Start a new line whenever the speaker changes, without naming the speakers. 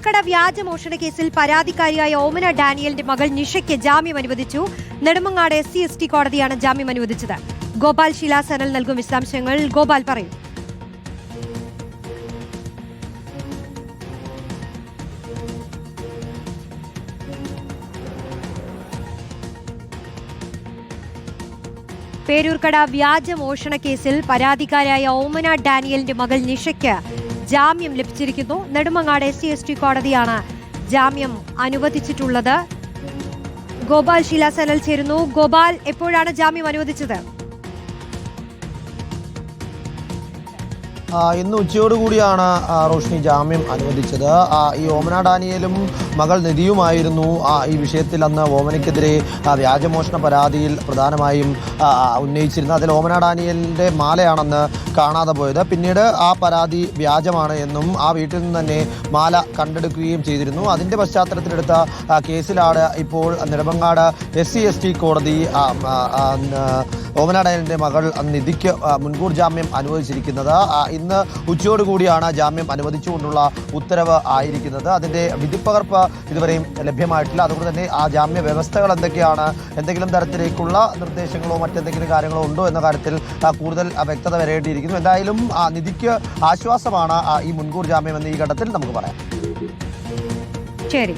പേരൂർക്കട വ്യാജമോഷണ കേസിൽ പരാതിക്കാരിയായ ഓമന ഡാനിയലിന്റെ മകൾ നിഷയ്ക്ക് ജാമ്യം അനുവദിച്ചു. Nedumangad S C S T കോടതിയാണ് ജാമ്യം അനുവദിച്ചത്. ഗോപാൽ ശിലാസനൽ നൽകും വിശദാംശങ്ങൾ ഗോപാൽ പറയും. പേരൂർക്കട വ്യാജമോഷണ കേസിൽ പരാതിക്കാരായ ഓമന ഡാനിയലിന്റെ മകൾ നിഷയ്ക്ക് ജാമ്യം ലഭിച്ചിരിക്കുന്നു. Nedumangad S C S T കോടതിയാണ് ജാമ്യം അനുവദിച്ചിട്ടുള്ളത്. ഗോപാൽ ശിലാസനൽ ചേരുന്നു. ഗോപാൽ എപ്പോഴാണ് ജാമ്യം അനുവദിച്ചത്?
ഇന്ന് ഉച്ചയോടുകൂടിയാണ് റോഷ്നി ജാമ്യം അനുവദിച്ചത്. ഈ ഓമന ഡാനിയലും മകൾ നിധിയുമായിരുന്നു. ഈ വിഷയത്തിൽ അന്ന് ഓമനയ്ക്കെതിരെ വ്യാജമോഷണ പരാതിയിൽ പ്രധാനമായും ഉന്നയിച്ചിരുന്നത് അതിൽ ഓമന ഡാനിയലിന്റെ മാലയാണെന്ന് കാണാതെ പോയത്. പിന്നീട് ആ പരാതി വ്യാജമാണ് എന്നും ആ വീട്ടിൽ നിന്ന് തന്നെ മാല കണ്ടെടുക്കുകയും ചെയ്തിരുന്നു. അതിന്റെ പശ്ചാത്തലത്തിലെടുത്ത കേസിലാണ് ഇപ്പോൾ Nedumangad S C S T കോടതി ഓമന ഡാനിയലിന്റെ മകൾ നിധിക്ക് മുൻകൂർ ജാമ്യം അനുവദിച്ചിരിക്കുന്നത്. ഇന്ന് ഉച്ചയോടുകൂടിയാണ് ജാമ്യം അനുവദിച്ചുകൊണ്ടുള്ള ഉത്തരവ് ആയിരിക്കുന്നത്. അതിന്റെ വിധിപ്പകർപ്പ് ഇതുവരെയും ലഭ്യമായിട്ടില്ല. അതുകൊണ്ട് തന്നെ ആ ജാമ്യ വ്യവസ്ഥകൾ എന്തൊക്കെയാണ് എന്തെങ്കിലും തരത്തിലേക്കുള്ള നിർദ്ദേശങ്ങളോ മറ്റെന്തെങ്കിലും കാര്യങ്ങളോ ഉണ്ടോ എന്ന കാര്യത്തിൽ കൂടുതൽ വ്യക്തത വരേണ്ടിയിരിക്കുന്നു. എന്തായാലും ആ, നിധിക്ക് ആശ്വാസമാണ് ഈ മുൻകൂർ ജാമ്യം എന്ന് ഈ ഘട്ടത്തിൽ നമുക്ക് പറയാം.
ശരി.